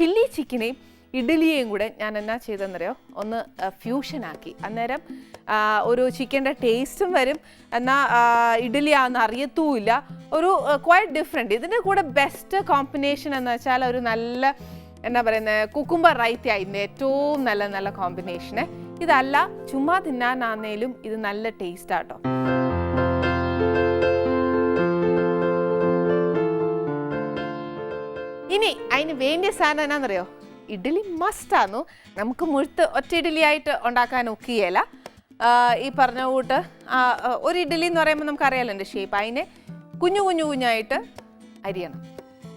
Chilli ചിക്കനെയും ഇഡ്ഡലിയെയും കൂടെ ഞാൻ എന്നാ ചെയ്തെന്നറിയോ ഒന്ന് ഫ്യൂഷൻ ആക്കി. അന്നേരം ഒരു ചിക്കന്റെ ടേസ്റ്റും വരും. എന്നാൽ ഇഡ്ഡലിയാണെന്ന് അറിയത്തുമില്ല ഒരു ക്വയറ്റ് ഡിഫറെന്റ് ഇതിന്റെ കൂടെ ബെസ്റ്റ് കോമ്പിനേഷൻ എന്ന് വെച്ചാൽ ഒരു നല്ല എന്താ പറയുന്നത് കുക്കുംബർ റൈറ്റ് ആയിരുന്നു ഏറ്റവും നല്ല നല്ല കോമ്പിനേഷന് ഇതല്ല ചുമ്മാ തിന്നാനാന്നേലും ഇത് നല്ല ടേസ്റ്റ് അതിന് വേണ്ടിയ സാധനം എന്നാണെന്നറിയോ ഇഡ്ഡലി മസ്റ്റാന്നു നമുക്ക് മുഴുത്ത് ഒറ്റ ഇഡ്ഡലി ആയിട്ട് ഉണ്ടാക്കാൻ ഒക്കുകയില്ല. ഈ പറഞ്ഞ കൂട്ട് ഒരു ഇഡ്ഡലി എന്ന് പറയുമ്പോൾ നമുക്കറിയാലോ എന്റെ ഷേപ്പ് അതിനെ കുഞ്ഞു കുഞ്ഞു കുഞ്ഞായിട്ട് അരിയണം.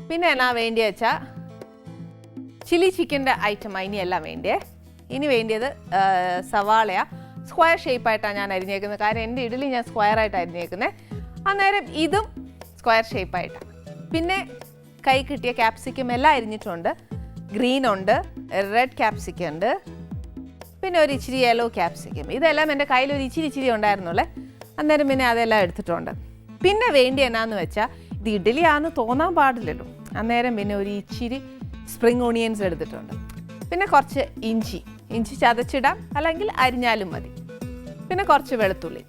പിന്നെ എന്നാ വേണ്ടിയ വെച്ചാൽ ചില്ലി ചിക്കന്റെ ഐറ്റം ഇനിയല്ല വേണ്ടിയേ. ഇനി വേണ്ടിയത് സവാളയാണ് സവാളയാ. സ്ക്വയർ ഷേപ്പായിട്ടാണ് ഞാൻ അരിഞ്ഞേക്കുന്നത്. കാരണം എന്റെ ഇഡ്ഡലി ഞാൻ സ്ക്വയറായിട്ട് അരിഞ്ഞേക്കുന്നത് അന്നേരം ഇതും സ്ക്വയർ ഷേപ്പായിട്ടാണ് പിന്നെ കൈ കിട്ടിയ ക്യാപ്സിക്കം എല്ലാം അരിഞ്ഞിട്ടുണ്ട്. ഗ്രീൻ ഉണ്ട് റെഡ് ക്യാപ്സിക്കം ഉണ്ട്. പിന്നെ ഒരു ഇച്ചിരി യെല്ലോ ക്യാപ്സിക്കം ഇതെല്ലാം എന്റെ കയ്യിൽ ഒരു ഇച്ചിരി ഇച്ചിരി ഉണ്ടായിരുന്നുള്ളേ. അന്നേരം പിന്നെ അതെല്ലാം എടുത്തിട്ടുണ്ട്. പിന്നെ വേണ്ടി എന്നാന്ന് വെച്ചാൽ ഇത് ഇഡ്ഡലി ആണെന്ന് തോന്നാൻ പാടില്ലല്ലോ. അന്നേരം പിന്നെ ഒരു ഇച്ചിരി സ്പ്രിങ് ഓണിയൻസ് എടുത്തിട്ടുണ്ട്. പിന്നെ കുറച്ച് ഇഞ്ചി. ഇഞ്ചി ചതച്ചിടാം അല്ലെങ്കിൽ അരിഞ്ഞാലും മതി. പിന്നെ കുറച്ച് വെളുത്തുള്ളി.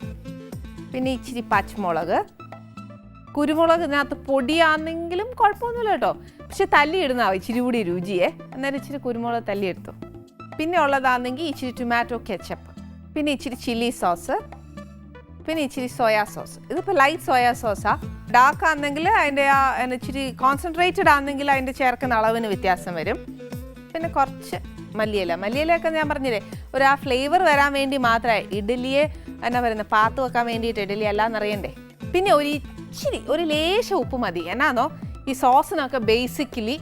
പിന്നെ ഇച്ചിരി പച്ചമുളക്. കുരുമുളക് ഇതിനകത്ത് പൊടിയാണെങ്കിലും കുഴപ്പമൊന്നുമില്ല കേട്ടോ. പക്ഷെ തല്ലിയിടുന്ന ഇച്ചിരി കൂടി രുചിയെ. അന്നേരം ഇച്ചിരി കുരുമുളക് തല്ലിയെടുത്തു. പിന്നെ ഉള്ളതാണെങ്കിൽ ഇച്ചിരി ടൊമാറ്റോ കെച്ചപ്പ് പിന്നെ ഇച്ചിരി ചില്ലി സോസ് പിന്നെ ഇച്ചിരി സോയാ സോസ് ഇതിപ്പോൾ ലൈറ്റ് സോയാ സോസാ ഡാർക്ക് ആണെങ്കിൽ അതിന്റെ ആ ഇച്ചിരി കോൺസെൻട്രേറ്റഡ് ആണെങ്കിൽ അതിന്റെ ചേർക്കുന്ന അളവിന് വ്യത്യാസം വരും. പിന്നെ കുറച്ച് മല്ലിയില. മല്ലിയിലൊക്കെ ഞാൻ പറഞ്ഞില്ലേ ഒരു ആ ഫ്ലേവർ വരാൻ വേണ്ടി മാത്രമേ ഇഡ്ഡലിയെ എന്നാ പറയുന്നത് പാത്ത് വെക്കാൻ വേണ്ടിയിട്ട് ഇഡ്ഡലി അല്ലാന്നറിയണ്ടേ? പിന്നെ ഒരു ഇച്ചിരി ഒരു ലേശം ഉപ്പ് മതി. എന്നാന്നോ? ഈ സോസിനൊക്കെ ബേസിക്കലി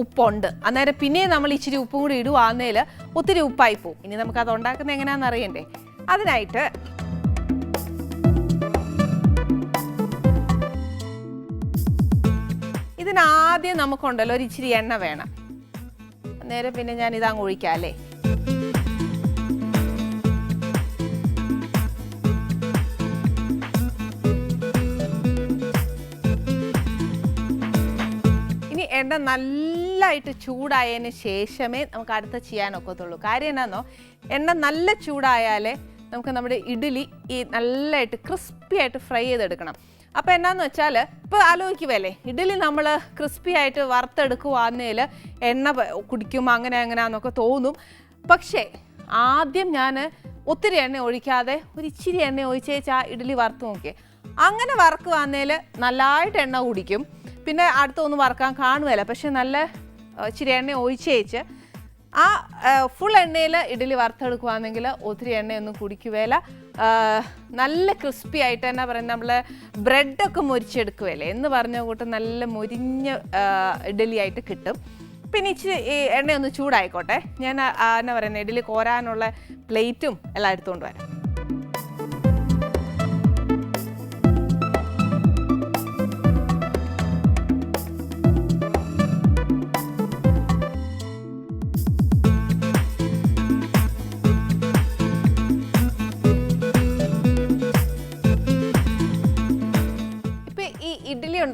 ഉപ്പുണ്ട്. അന്നേരം പിന്നെ നമ്മൾ ഇച്ചിരി ഉപ്പും കൂടി ഇടുവാന്നേൽ ഒത്തിരി ഉപ്പായി പോവും. ഇനി നമുക്ക് അത് ഉണ്ടാക്കുന്നത് എങ്ങനെയാണെന്ന് അറിയണ്ടേ? അതിനായിട്ട് ഇതിനാദ്യം നമുക്കുണ്ടല്ലോ ഒരു ഇച്ചിരി എണ്ണ വേണം. നേരെ പിന്നെ ഞാൻ ഇതങ്ങ് ഒഴിക്കാം അല്ലേ? എണ്ണ നല്ലതായിട്ട് ചൂടായതിന് ശേഷമേ നമുക്ക് അടുത്ത ചെയ്യാനൊക്കത്തുള്ളൂ കാര്യം എന്നാന്നോ? എണ്ണ നല്ല ചൂടായാലേ നമുക്ക് നമ്മുടെ ഇഡ്ഡലി ഈ നല്ലതായിട്ട് ക്രിസ്പി ആയിട്ട് ഫ്രൈ ചെയ്തെടുക്കണം. അപ്പോൾ എന്നാന്ന് വെച്ചാൽ ഇപ്പോൾ ആലോചിക്കുവല്ലേ? ഇഡ്ഡലി നമ്മൾ ക്രിസ്പി ആയിട്ട് വറുത്തെടുക്കുവാന്നേൽ എണ്ണ കുടിക്കും അങ്ങനെ എന്നൊക്കെ തോന്നും. പക്ഷേ ആദ്യം ഞാൻ ഒത്തിരി എണ്ണ ഒഴിക്കാതെ ഒരു ഇച്ചിരി എണ്ണ ഒഴിച്ചേച്ച് ഇഡ്ഡലി വറുത്ത് നോക്കിയേ. അങ്ങനെ വറക്കുവാന്നേൽ നല്ലതായിട്ട് എണ്ണ കുടിക്കും. പിന്നെ അടുത്തൊന്നും വറക്കാൻ കാണുമല്ല പക്ഷെ നല്ല ഇച്ചിരി എണ്ണ ഒഴിച്ചേച്ച് ആ ഫുൾ എണ്ണയിൽ ഇഡ്ഡലി വറുത്തെടുക്കുകയാണെങ്കിൽ ഒത്തിരി എണ്ണയൊന്നും കുടിക്കുകയില്ല. നല്ല ക്രിസ്പി ആയിട്ട് തന്നെ പറയുന്നത് നമ്മൾ ബ്രെഡൊക്കെ മുരിച്ചെടുക്കുകയല്ലേ? എന്ന് പറഞ്ഞ കൂട്ട് നല്ല മുരിഞ്ഞ ഇഡ്ഡലി ആയിട്ട് കിട്ടും. പിന്നെ ഇച്ചിരി ഈ എണ്ണയൊന്ന് ചൂടായിക്കോട്ടെ. ഞാൻ എന്നാ പറയുന്നത് ഇഡ്ഡലി കോരാനുള്ള പ്ലേറ്റും എല്ലാം എടുത്തുകൊണ്ട് വരാം.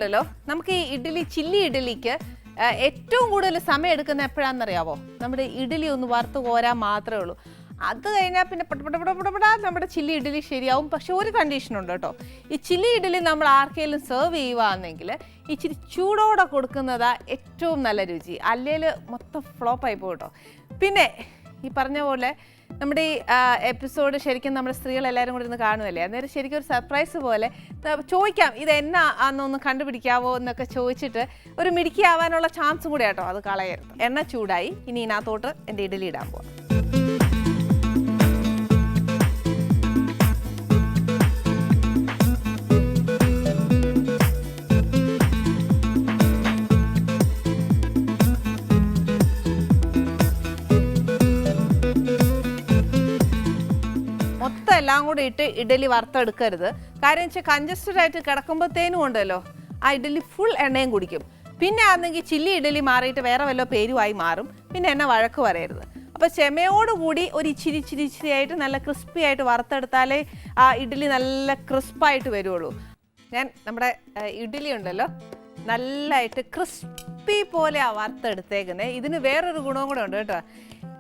ഉണ്ടല്ലോ. നമുക്ക് ഈ ഇഡ്ഡലി ചില്ലി ഇഡ്ഡലിക്ക് ഏറ്റവും കൂടുതൽ സമയം എടുക്കുന്ന എപ്പോഴാണെന്നറിയാവോ? നമ്മുടെ ഇഡ്ഡലി ഒന്ന് വറുത്ത് കോരാൻ മാത്രമേ ഉള്ളൂ. അത് കഴിഞ്ഞാൽ പിന്നെ പടപടപടപട നമ്മുടെ ചില്ലി ഇഡ്ഡലി ശരിയാവും. പക്ഷെ ഒരു കണ്ടീഷൻ ഉണ്ട് കേട്ടോ. ഈ ചില്ലി ഇഡ്ഡലി നമ്മൾ ആർക്കെങ്കിലും സെർവ് ചെയ്യുകയാണെങ്കിൽ ഇച്ചിരി ചൂടോടെ കൊടുക്കുന്നതാ ഏറ്റവും നല്ല രുചി. അല്ലെങ്കിൽ മൊത്തം ഫ്ലോപ്പായി പോകും കേട്ടോ. പിന്നെ ഈ പറഞ്ഞ പോലെ നമ്മുടെ ഈ എപ്പിസോഡ് ശരിക്കും നമ്മുടെ സ്ത്രീകൾ എല്ലാവരും കൂടി ഇരുന്ന് കാണുമല്ലേ അന്നേരം ശരിക്കും ഒരു സർപ്രൈസ് പോലെ ചോദിക്കാം ഇത് എന്നാ ആണെന്നൊന്ന് കണ്ടുപിടിക്കാവോ? എന്നൊക്കെ ചോദിച്ചിട്ട് ഒരു മിടുക്കി ആവാനുള്ള ചാൻസും കൂടെ കേട്ടോ അത് കളയരുത്. എണ്ണ ചൂടായി ഇനി ഇതിനകത്തോട്ട് എന്റെ ഇഡലി ഇടാൻ പോവാം. മൊത്തം എല്ലാം കൂടി ഇട്ട് ഇഡലി വറുത്തെടുക്കരുത്. കാര്യം വെച്ചാൽ കഞ്ചസ്റ്റഡ് ആയിട്ട് കിടക്കുമ്പോഴത്തേനും ഉണ്ടല്ലോ ആ ഇഡലി ഫുൾ എണ്ണയും കുടിക്കും. പിന്നെ ആണെങ്കിൽ ചില്ലി ഇഡലി മാറിയിട്ട് വേറെ വല്ല പേരുമായി മാറും. പിന്നെ എന്നെ വഴക്ക് പറയരുത്. അപ്പോൾ ചെമയോടുകൂടി ഒരു ഇച്ചിരി ഇച്ചിരി ഇച്ചിരി ആയിട്ട് നല്ല ക്രിസ്പി ആയിട്ട് വറുത്തെടുത്താലേ ആ ഇഡലി നല്ല ക്രിസ്പായിട്ട് വരുള്ളൂ. ഞാൻ നമ്മുടെ ഇഡലി ഉണ്ടല്ലോ നല്ലതായിട്ട് ക്രിസ്പി പോലെ വറുത്തെടുത്തേക്കുന്നത് ഇതിന് വേറൊരു ഗുണവും കൂടെ ഉണ്ട് കേട്ടോ.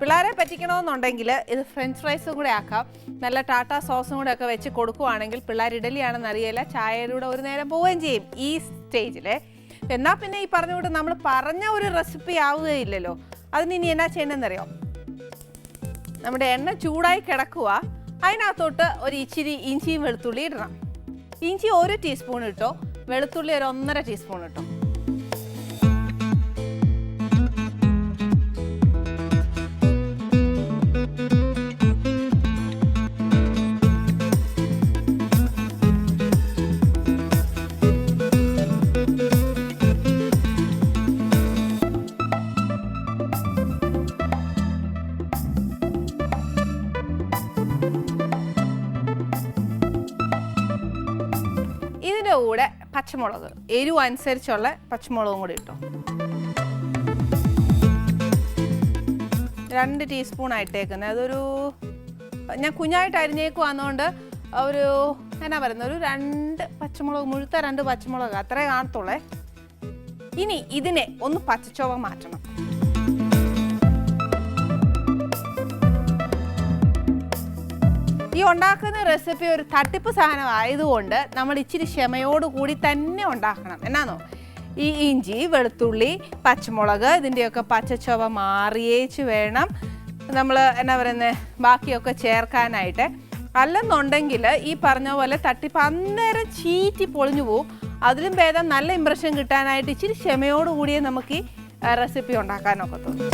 പിള്ളേരെ പറ്റിക്കണമെന്നുണ്ടെങ്കിൽ ഇത് ഫ്രഞ്ച് ഫ്രൈസും കൂടെ ആക്കാം. നല്ല ടാറ്റ സോസും കൂടെ ഒക്കെ വെച്ച് കൊടുക്കുവാണെങ്കിൽ പിള്ളേർ ഇഡലിയാണെന്ന് അറിയില്ല ചായയിലൂടെ ഒരു നേരം പോവുകയും ചെയ്യും ഈ സ്റ്റേജിൽ എന്നാൽ പിന്നെ ഈ പറഞ്ഞ കൂടെ നമ്മൾ പറഞ്ഞ ഒരു റെസിപ്പി ആവുകയില്ലല്ലോ. അതിന് ഇനി എന്നാ ചെയ്യണമെന്നറിയോ നമ്മുടെ എണ്ണ ചൂടായി കിടക്കുക. അതിനകത്തോട്ട് ഒരു ഇച്ചിരി ഇഞ്ചിയും വെളുത്തുള്ളി ഇടണം. ഇഞ്ചി ഒരു ടീസ്പൂൺ ഇട്ടോ? വെളുത്തുള്ളി ഒരു ഒന്നര ടീസ്പൂൺ കിട്ടും ഇതിന്റെ കൂടെ പച്ചമുളക്. എരിവ് അനുസരിച്ചുള്ള പച്ചമുളകും കൂടി ഇട്ടു. രണ്ട് ടീസ്പൂൺ ആയിട്ടേക്കുന്നത് അതൊരു ഞാൻ കുഞ്ഞായിട്ട് അരിഞ്ഞേക്കുവാന്നുകൊണ്ട് ഒരു എന്നാ പറയുന്നത് ഒരു രണ്ട് പച്ചമുളക് മുഴുത്ത രണ്ട് പച്ചമുളക് അത്രേ കാണത്തുള്ളേ. ഇനി ഇതിനെ ഒന്ന് പച്ചച്ചോവ മാറ്റണം. ഈ ഉണ്ടാക്കുന്ന റെസിപ്പി ഒരു തട്ടിപ്പ് സാധനം ആയതുകൊണ്ട് നമ്മൾ ഇച്ചിരി ക്ഷമയോട് കൂടി തന്നെ ഉണ്ടാക്കണം. എന്നാന്നോ? ഈ ഇഞ്ചി വെളുത്തുള്ളി പച്ചമുളക് ഇതിന്റെയൊക്കെ പച്ചച്ചുവ മാറിയേച്ച് വേണം. നമ്മൾ എന്നാ പറയുന്നത് ബാക്കിയൊക്കെ ചേർക്കാനായിട്ട്. അല്ലെന്നുണ്ടെങ്കിൽ ഈ പറഞ്ഞ പോലെ തട്ടിപ്പ് അന്നേരം ചീറ്റി പൊളിഞ്ഞു പോവും. അതിലും ഭേദം നല്ല ഇമ്പ്രഷൻ കിട്ടാനായിട്ട് ഇച്ചിരി ക്ഷമയോടുകൂടിയേ നമുക്ക് ഈ റെസിപ്പി ഉണ്ടാക്കാനൊക്കത്തുള്ളൂ.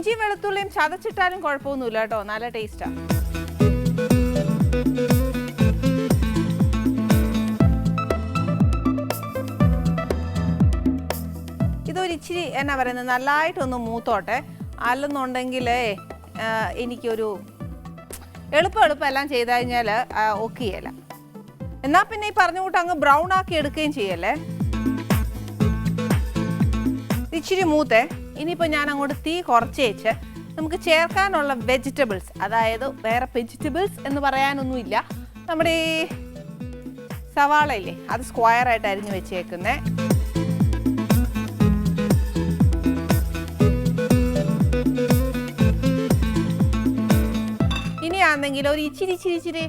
ഇഞ്ചിയും വെളുത്തുള്ളിയും ചതച്ചിട്ടാലും കുഴപ്പമൊന്നുമില്ല കേട്ടോ. നല്ല ടേസ്റ്റാ ഇതൊരു ഇച്ചിരി എന്നാ പറയുന്നത്? നല്ലതായിട്ടൊന്ന് മൂത്തോട്ടെ. അല്ലെന്നുണ്ടെങ്കിലേ എനിക്കൊരു എളുപ്പം എളുപ്പം എല്ലാം ചെയ്ത് കഴിഞ്ഞാൽ ഓക്കെ ചെയ്യല എന്നാൽ പിന്നെ ഈ പറഞ്ഞ കൂട്ട് അങ്ങ് ബ്രൗൺ ആക്കി എടുക്കുകയും ചെയ്യല്ലേ? ഇച്ചിരി മൂത്തേ. ഇനിയിപ്പോൾ ഞാൻ അങ്ങോട്ട് തീ കുറച്ച് വെച്ച് നമുക്ക് ചേർക്കാനുള്ള വെജിറ്റബിൾസ് അതായത് വേറെ വെജിറ്റബിൾസ് എന്ന് പറയാനൊന്നുമില്ല. നമ്മുടെ ഈ സവാള ഇല്ലേ അത് സ്ക്വയർ ആയിട്ട് അരിഞ്ഞു വെച്ചേക്കുന്നേ. ഇനിയാണെങ്കിൽ ഒരു ഇച്ചിരി ഇച്ചിരി ഇച്ചിരി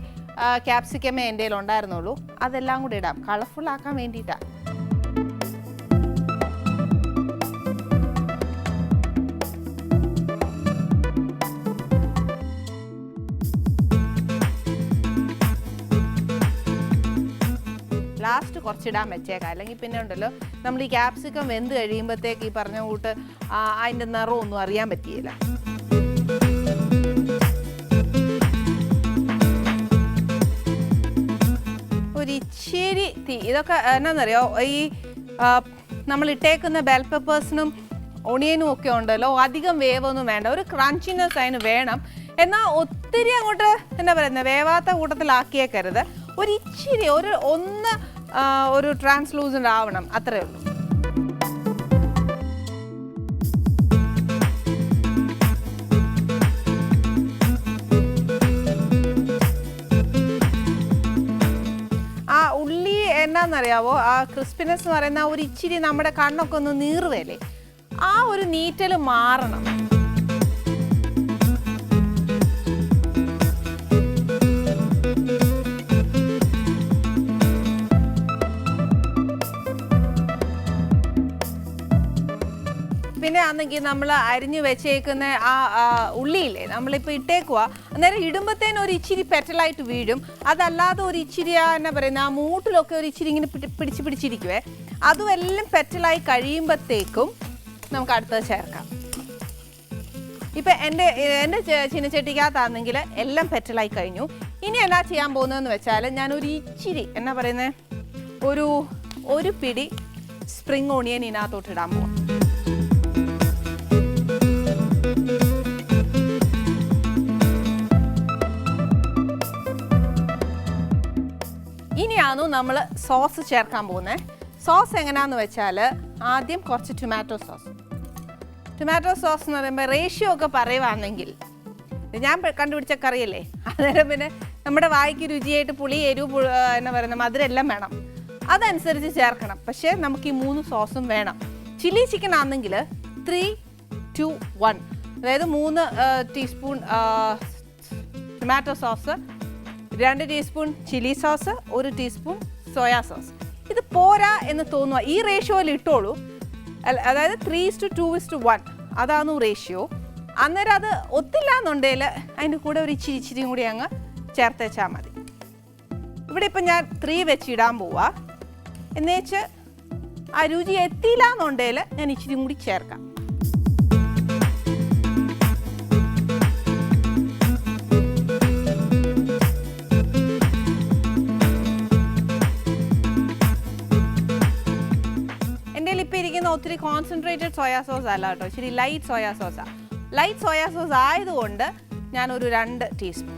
ക്യാപ്സിക്കമേ എന്റെ ഉണ്ടായിരുന്നുള്ളൂ അതെല്ലാം കൂടി ഇടാം. കളർഫുൾ ആക്കാൻ വേണ്ടിയിട്ടാണ് ലാസ്റ്റ് കുറച്ചിടാൻ വെച്ചേക്കാം അല്ലെങ്കിൽ പിന്നെ ഉണ്ടല്ലോ നമ്മൾ ഈ ക്യാപ്സിക്കം വെന്ത് കഴിയുമ്പോഴത്തേക്ക് ഈ പറഞ്ഞ കൂട്ട് അതിന്റെ നിറമൊന്നും അറിയാൻ പറ്റിയില്ല. ഒരു ഇച്ചിരി തീ ഇതൊക്കെ എന്നാന്നറിയോ ഈ നമ്മൾ ഇട്ടേക്കുന്ന ബെൽ പെപ്പേഴ്സിനും ഒണിയനും ഒക്കെ ഉണ്ടല്ലോ അധികം വേവൊന്നും വേണ്ട. ഒരു ക്രഞ്ചിനെസ് അതിന് വേണം. എന്നാൽ ഒത്തിരി അങ്ങോട്ട് എന്താ പറയുന്നത് വേവാത്ത കൂട്ടത്തിലാക്കിയേക്കരുത്. ഒരു ഇച്ചിരി ഒരു ഒന്ന് ഒരു ട്രാൻസ്ലൂസന്റ് ആവണം. അത്രയേ ഉള്ളൂ. എന്നാന്നറിയാവോ? ആ ക്രിസ്പിനെസ് എന്ന് പറയുന്ന ഒരു ഇച്ചിരി നമ്മുടെ കണ്ണൊക്കെ ഒന്ന് നീറുവല്ലേ ആ ഒരു നീറ്റൽ മാറണം. ആണെങ്കിൽ നമ്മൾ അരിഞ്ഞു വെച്ചേക്കുന്ന ആ ഉള്ളിയില്ലേ നമ്മളിപ്പോൾ ഇട്ടേക്കുക. അന്നേരം ഇടുമ്പത്തേന് ഒരു ഇച്ചിരി പെറ്റലായിട്ട് വീഴും. അതല്ലാതെ ഒരു ഇച്ചിരി എന്നാ പറയുന്നത് ആ മൂട്ടിലൊക്കെ ഒരു ഇച്ചിരി ഇങ്ങനെ പിടി- പിടിച്ച് പിടിച്ചിരിക്കുവേ. അതും എല്ലാം പെറ്റലായി കഴിയുമ്പോഴത്തേക്കും നമുക്ക് അടുത്തത് ചേർക്കാം. ഇപ്പം എന്റെ എന്റെ ചിനച്ചട്ടിക്കകത്താണെങ്കിൽ എല്ലാം പെറ്റലായി കഴിഞ്ഞു. ഇനി എന്നാ ചെയ്യാൻ പോകുന്നതെന്ന് വെച്ചാൽ ഞാൻ ഒരു ഇച്ചിരി എന്നാ പറയുന്നത് ഒരു ഒരു പിടി സ്പ്രിങ് ഓണിയൻ ഇതിനകത്തോട്ട് ഇടാൻ പോവാം. ഇനിയാണ് നമ്മൾ സോസ് ചേർക്കാൻ പോകുന്നത് സോസ് എങ്ങനെയാന്ന് വെച്ചാൽ ആദ്യം കുറച്ച് ടൊമാറ്റോ സോസ് ടൊമാറ്റോ സോസ് എന്ന് പറയുമ്പോൾ റേഷ്യോ ഒക്കെ പറയുവാണെങ്കിൽ ഞാൻ കണ്ടുപിടിച്ച കറിയല്ലേ? അന്നേരം പിന്നെ നമ്മുടെ വായിക്ക് രുചിയായിട്ട് പുളി എരിവ് എന്നാ പറയുന്നത് മധുരം എല്ലാം വേണം. അതനുസരിച്ച് ചേർക്കണം. പക്ഷേ നമുക്ക് ഈ മൂന്ന് സോസും വേണം. ചില്ലി ചിക്കൻ ആണെങ്കിൽ ത്രീ ടു വൺ അതായത് മൂന്ന് ടീസ്പൂൺ ടൊമാറ്റോ സോസ് രണ്ട് ടീസ്പൂൺ ചില്ലി സോസ് ഒരു ടീസ്പൂൺ സോയാ സോസ് ഇത് പോരാ എന്ന് തോന്നുക ഈ റേഷ്യോയിൽ ഇട്ടോളൂ. അതായത് three is to to is to one അതാണ് റേഷ്യോ അന്നേരം അത് ഒത്തില്ല എന്നുണ്ടെങ്കിൽ അതിന്റെ കൂടെ ഒരു ഇച്ചിരി ഇച്ചിരിയും കൂടി അങ്ങ് ചേർത്തേച്ചാൽ മതി. ഇവിടെ ഇപ്പം ഞാൻ ത്രീ വെച്ച് ഇടാൻ പോവാ. എന്നുവെച്ച് ആ രുചി എത്തിയില്ല എന്നുണ്ടെങ്കിൽ ഞാൻ ഇച്ചിരി കൂടി ചേർക്കാം. ഒത്തിരി കോൺസെൻട്രേറ്റഡ് സോയാ സോസ് അല്ല കേട്ടോ. ഇച്ചിരി ലൈറ്റ് സോയാ സോസാണ് ലൈറ്റ് സോയാ സോസ് ആയതുകൊണ്ട് ഞാനൊരു രണ്ട് ടീസ്പൂൺ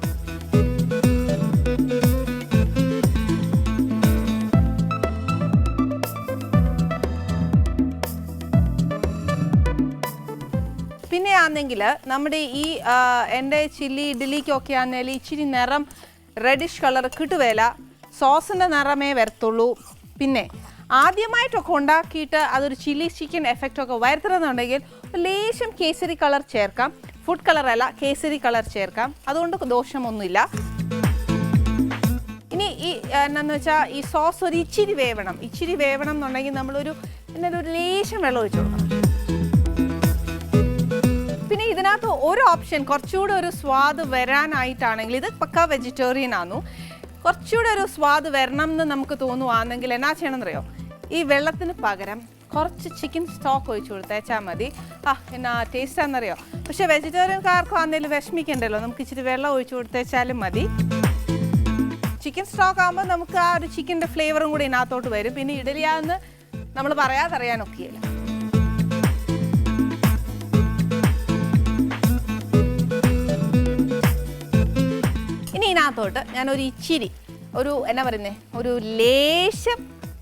പിന്നെ ആണെങ്കിൽ നമ്മുടെ ഈ എന്റെ ചില്ലി ഇഡ്ഡലിക്കൊക്കെ ആണെങ്കിൽ ഇച്ചിരി നിറം റെഡിഷ് കളർ കിട്ടുവേല സോസിന്റെ നിറമേ വരത്തുള്ളൂ. പിന്നെ ആദ്യമായിട്ടൊക്കെ ഉണ്ടാക്കിയിട്ട് അതൊരു ചില്ലി ചിക്കൻ എഫക്റ്റ് ഒക്കെ വരുത്തണമെന്നുണ്ടെങ്കിൽ ലേശം കേസരി കളർ ചേർക്കാം. ഫുഡ് കളർ അല്ല കേസരി കളർ ചേർക്കാം. അതുകൊണ്ട് ദോഷമൊന്നുമില്ല. ഇനി ഈ എന്നാന്ന് വെച്ചാൽ ഈ സോസ് ഒരു ഇച്ചിരി വേവണം. ഇച്ചിരി വേവണം എന്നുണ്ടെങ്കിൽ നമ്മളൊരു എന്നൊരു ഒരു ലേശം വെള്ളം ഒഴിച്ചു കൊടുക്കണം. പിന്നെ ഇതിനകത്ത് ഒരു ഓപ്ഷൻ കുറച്ചുകൂടെ ഒരു സ്വാദ് വരാനായിട്ടാണെങ്കിൽ ഇത് പക്ക വെജിറ്റേറിയൻ ആന്നു. കുറച്ചുകൂടെ ഒരു സ്വാദ് വരണം എന്ന് നമുക്ക് തോന്നുവാണെങ്കിൽ എന്നാ ചെയ്യണമെന്നറിയോ? ഈ വെള്ളത്തിന് പകരം കുറച്ച് ചിക്കൻ സ്റ്റോക്ക് ഒഴിച്ചു കൊടുത്തേച്ചാൽ മതി. ആ എന്നാ ടേസ്റ്റ് ആണെന്നറിയോ? പക്ഷെ വെജിറ്റേറിയൻകാർക്കും ആണെങ്കിലും വിഷമിക്കണ്ടല്ലോ. നമുക്ക് ഇച്ചിരി വെള്ളം ഒഴിച്ചു കൊടുത്തേച്ചാലും മതി. ചിക്കൻ സ്റ്റോക്ക് ആകുമ്പോൾ നമുക്ക് ആ ഒരു ചിക്കന്റെ ഫ്ലേവറും കൂടി ഇതിനകത്തോട്ട് വരും. പിന്നെ ഇഡലിയാന്ന് നമ്മൾ പറയാതറിയാനൊക്കെയില്ല. ഇനി ഇതിനകത്തോട്ട് ഞാനൊരു ഇച്ചിരി ഒരു എന്നാ പറയുന്നേ ഒരു ലേശം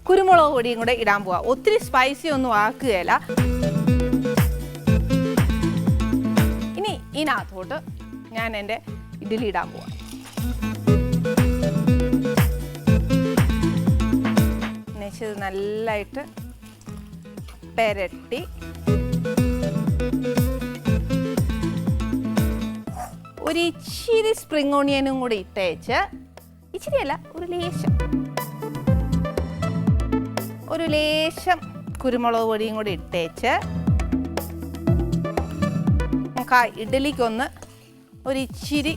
കുരുമുളക് പൊടിയും കൂടെ ഇടാൻ പോവാം. ഒത്തിരി സ്പൈസി ഒന്നും ആക്കുകയില്ല. ഇനി ഇതിനകത്തോട്ട് ഞാൻ എന്റെ ഇഡ്ഡലി ഇടാൻ പോവാം. എന്നുവെച്ചത് നല്ലതായിട്ട് പെരട്ടി ഒരു ഇച്ചിരി സ്പ്രിംഗ് ഓണിയനും കൂടി ഇട്ടേച്ച്. ഇച്ചിരി അല്ല ഒരു ലേശം. ഒരു ലേശം കുരുമുളക് പൊടിയും കൂടി ഇട്ടേച്ച് നമുക്ക് ആ ഇഡലിക്കൊന്ന് ഒരിച്ചിരി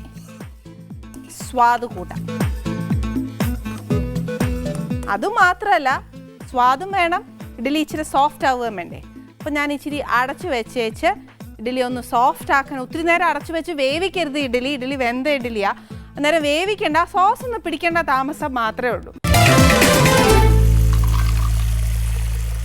സ്വാദ് കൂട്ടാം. അതുമാത്രമല്ല സ്വാദും വേണം ഇഡലി ഇച്ചിരി സോഫ്റ്റ് ആവുകയും വേണ്ടേ. അപ്പം ഞാൻ ഇച്ചിരി അടച്ചു വെച്ചേച്ച് ഇഡലി ഒന്ന് സോഫ്റ്റ് ആക്കണം ഒത്തിരി നേരം അടച്ചു വെച്ച് വേവിക്കരുത് ഇഡലി ഇഡലി വെന്ത ഇഡലിയാ അന്നേരം വേവിക്കേണ്ട സോസ് ഒന്ന് പിടിക്കേണ്ട താമസം മാത്രമേ ഉള്ളൂ.